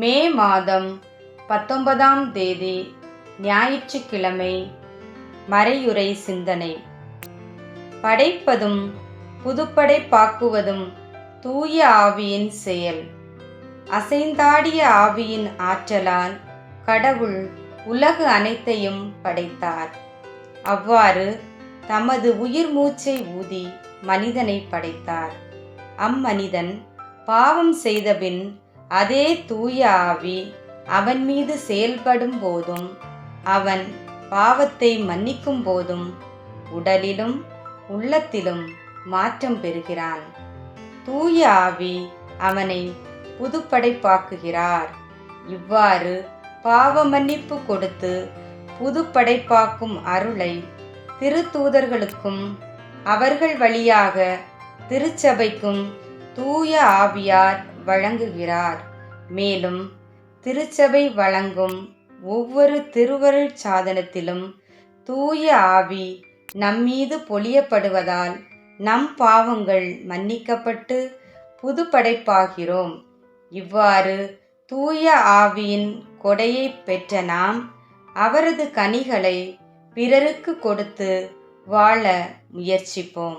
மே மாதம் பத்தொன்பதாம் தேதி ஞாயிற்றுக்கிழமை மறையுறை சிந்தனை. படைப்பதும் புதுப்படைப்பாக்குவதும் தூய ஆவியின் செயல். அசைந்தாடிய ஆவியின் ஆற்றலால் கடவுள் உலகு அனைத்தையும் படைத்தார். அவ்வாறு தமது உயிர் மூச்சை ஊதி மனிதனை படைத்தார். அம்மனிதன் பாவம் செய்தபின் அதே தூய ஆவி அவன் மீது செயல்படும் போதும் அவன் பாவத்தை மன்னிக்கும் போதும் உடலிலும் உள்ளத்திலும் மாற்றம் பெறுகிறான். தூய ஆவி அவனை புதுப்படைப்பாக்குகிறார். இவ்வாறு பாவ மன்னிப்பு கொடுத்து புதுப்படைப்பாக்கும் அருளை திருத்தூதர்களுக்கும் அவர்கள் வழியாக திருச்சபைக்கும் தூய ஆவியார் வழங்குகிறார். மேலும் திருச்சபை வழங்கும் ஒவ்வொரு திருவருள் சாதனத்திலும் தூய ஆவி நம்மீது பொழியப்படுவதால் நம் பாவங்கள் மன்னிக்கப்பட்டு புதுப்படைப்பாகிறோம். இவ்வாறு தூய ஆவியின் கொடையை பெற்ற நாம் அவரது கனிகளை பிறருக்கு கொடுத்து வாழ முயற்சிப்போம்.